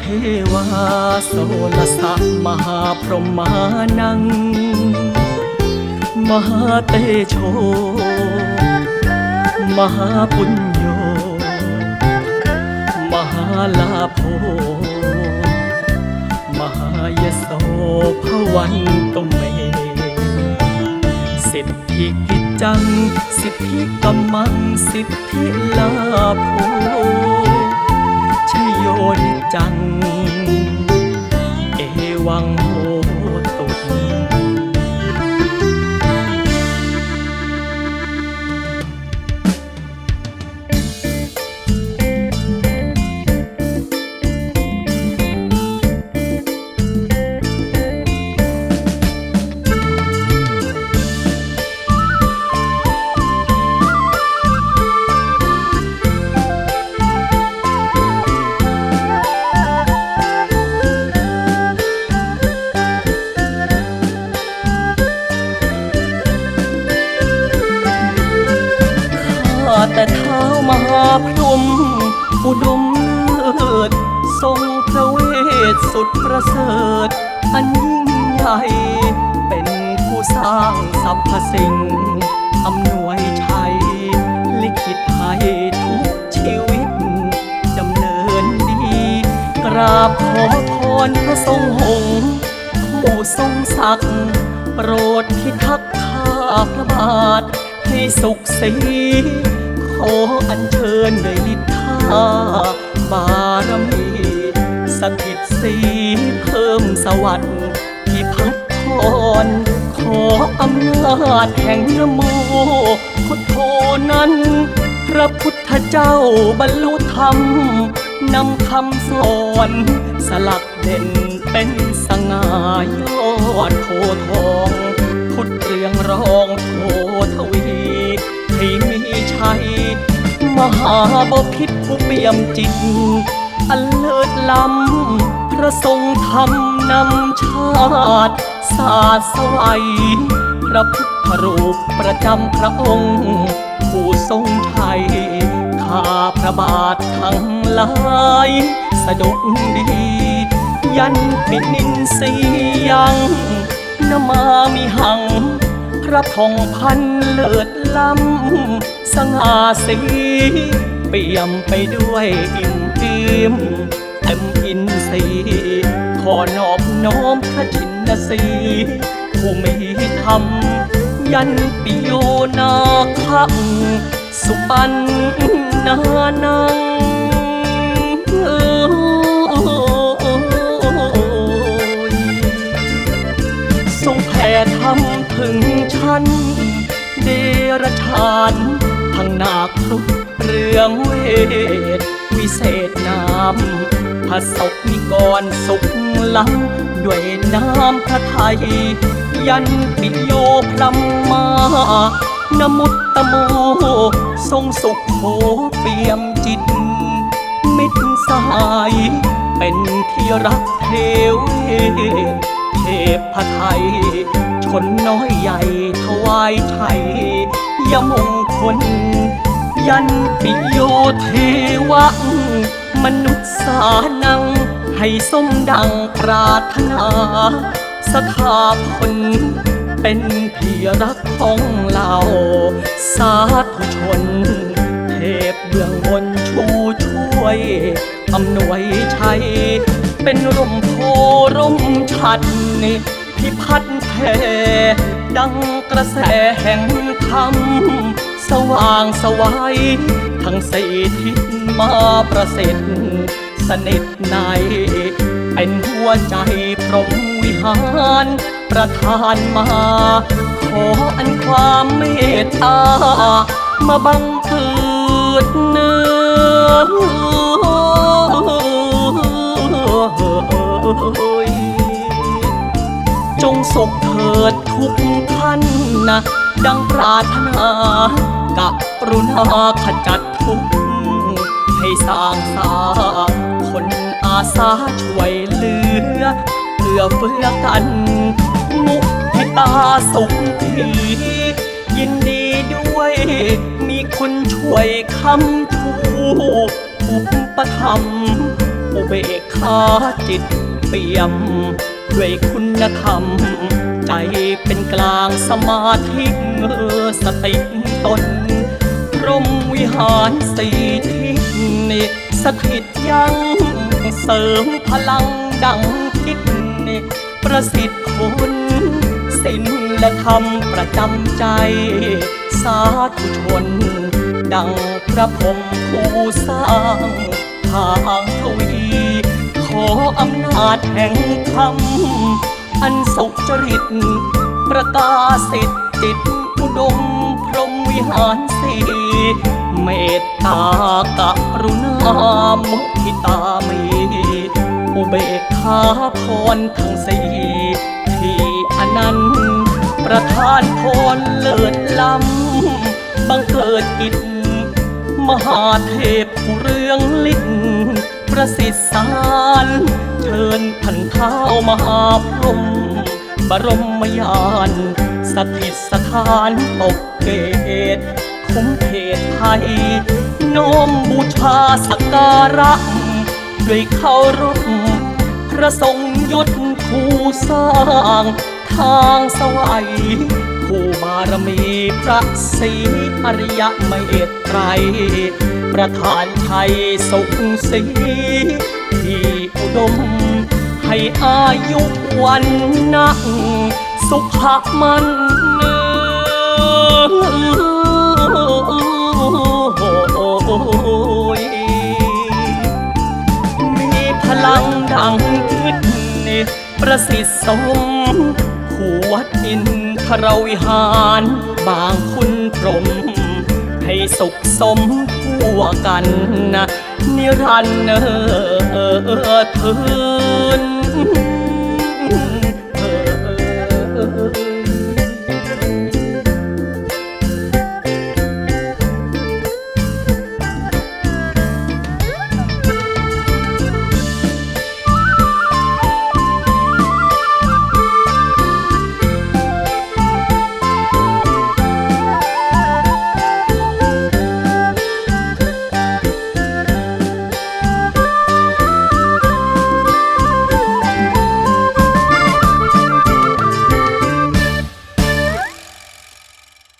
เทวาโสลสะมหาพรหมานัง มหาเตโช มหาปุญโย มหาลาโภมหายโสภวันตุเม สิทธิกิจจัง สิทธิกัมมัง สิทธิลาโภ นจัง เอวังโห อุดมเลิศทรงพระเวทสุดประเสริฐ อันยิ่งใหญ่ เป็นผู้สร้างสรรพสิ่ง อำนวยชัย ลิขิตให้ทุกชีวิต ดำเนินดี กราบขอพรพระทรงหงส์ผู้ทรงศักดิ์โปรดพิทักษ์ข้าพระบาท ให้สุขสีขออัญเชิญด้วยฤทธาบารมีสถิตสีเพิ่มสวัสดิ์ที่พัดพรขออำนาจแห่งนโมพุทโธนั้น พระพุทธเจ้าบรรลุธรรมนำคำสอนสลักเด่นเป็นสง่ายอดโพทอง พุทธเรืองรอง มหาบพิษผู้เปี่ยมจิต อันเลิศล้ำพระทรงธรรมนำชาติศาสตร์สวัยพระพุทธรูปประจำพระองค์ ผู้ทรงชัยข้าพระบาททั้งหลาย สะดกดี ยันปินินสียังนมามิหัง ระทองพันเลิศล้ำสง่าสีเปี่ยมไปด้วยอิ่มอิ่มเต็มอินทรีย์ขอนอบน้อมพระชินสีผู้มีธรรมยันปิโยนาคังสุปันนานัง ทรงแผ่ธรรมถึงฉันเดรชานทั้งนาครุกเรื่องเวท วิเศษนามพระศกนิกรสุขล้ำด้วยน้ำพระไทย ยันปิโยพลัมมานมุตตโม ทรงสุขโขเปี่ยมจิต มิตรสหาย เป็นที่รักเทวเท พไทย ชนน้อยใหญ่ถวายไทยยมงคล ยันปิโยเทวะมนุษย์สานัง ให้สมดังปรารถนา สถาพลเป็นที่รักของเราสาธุชน เทพเบื้องบนชูช่วยอำนวยชัย เป็นร่มโพร่มชัดพิพัฒน์แผ่ดังกระแสแห่งธรรมสว่างสวัยทั้งสี่ทิศมาประสิทธิ์สนิทใน เป็นหัวใจพรหมวิหาร ประทานมา ขออันความเมตตา มาบังเกิดเนื้อ จงสุขเถิดทุกท่านนะ ดังปรารถนากับปรุณาขจัดทุกข์ให้สร้างสาคนอาสาช่วยเหลือเพื่อเฟื้อกัน มุทิตาสุขทียินดีด้วย มีคนช่วยคำทูอุปธรรมอุเบกขาจิต เปี่ยม ด้วยคุณธรรม ใจเป็นกลางสมาธิเมื่อสติตนพรมวิหารสี่ทิศนี่สถิตยังเสริมพลังดังคิดนี่ประสิทธิ์คุณศีลและธรรมประจำใจ สาธุชน ดังพระพรมผู้สร้างทางทวี ออำนาจแห่งธรรมอันสุจริต ประกาศสิทธิจิตอุดมพรหมวิหารสีเมตตากรุณามุทิตามีอุเบกขาพรทั้งสี่ที่อนันต์ประทานพรเลิศล้ำบังเกิดกิจมหาเทพผู้เรืองลิศ ประสิทธิ์สารเชิญท่านเท้ามหาพรหมบรมยาน สถิตสถานตกเกตคุ้มเพศไทยน้มบูชาสักการะ ด้วยเคารพพระทรงยศผู้สร้าง ทางสวัยผู้บารมีพระศรีอริยเมตไตร ประธานชัยสุขศรีที่อุดม ให้อายุวันนัก สุขมันยมีพลังดังคิดนี่ประสิทธิ์สมผู้วัดอินทรวิหาร บางคุณพรหม ให้สุขสมทั่วกันนะนิรันดร์เออเทิน